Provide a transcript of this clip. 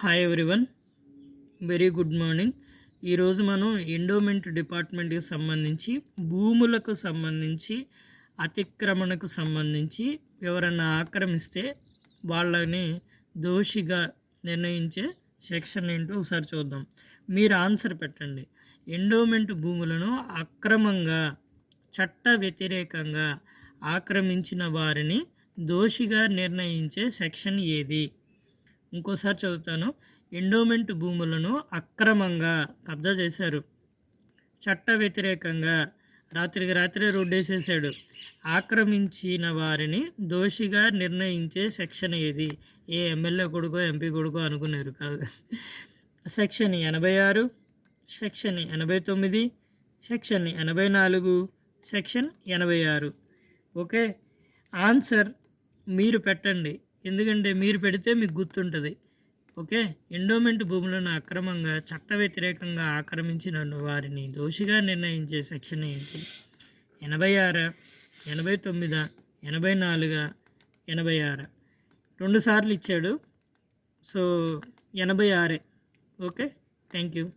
Hi everyone very good morning ఈరోజు మనం endowment డిపార్ట్మెంట్కి సంబంధించి భూములకు సంబంధించి అతిక్రమణకు సంబంధించి ఎవరన్నా ఆక్రమిస్తే వాళ్ళని దోషిగా నిర్ణయించే సెక్షన్ ఏంటో ఒకసారి చూద్దాం. మీరు ఆన్సర్ పెట్టండి. ఎండోమెంట్ భూములను అక్రమంగా చట్ట వ్యతిరేకంగా ఆక్రమించిన వారిని దోషిగా నిర్ణయించే సెక్షన్ ఏది? ఇంకోసారి చదువుతాను. ఎండోమెంట్ భూములను అక్రమంగా కబ్జా చేశారు. చట్ట వ్యతిరేకంగా రాత్రికి రాత్రే రోడ్డేసేసాడు ఆక్రమించిన వారిని దోషిగా నిర్ణయించే సెక్షన్ ఏది? ఏ ఎమ్మెల్యే కొడుకో ఎంపీ కొడుకో అనుకున్నారు. కాదు. సెక్షన్ ఎనభై ఆరు సెక్షన్ ఎనభై తొమ్మిది సెక్షన్ ఎనభై నాలుగు సెక్షన్ ఎనభై ఆరు. ఓకే. ఆన్సర్ మీరు పెట్టండి. ఎందుకంటే మీరు పెడితే మీకు గుర్తుంటుంది. ఓకే? ఎండోమెంట్ భూములను అక్రమంగా చట్ట వ్యతిరేకంగా ఆక్రమించిన వారిని దోషిగా నిర్ణయించే సెక్షన్ ఏంటి? ఎనభై ఆరు ఎనభై తొమ్మిది ఎనభై నాలుగు ఎనభై ఆరు రెండుసార్లు ఇచ్చాడు. సో ఎనభై ఆరే ఓకే? Thank you.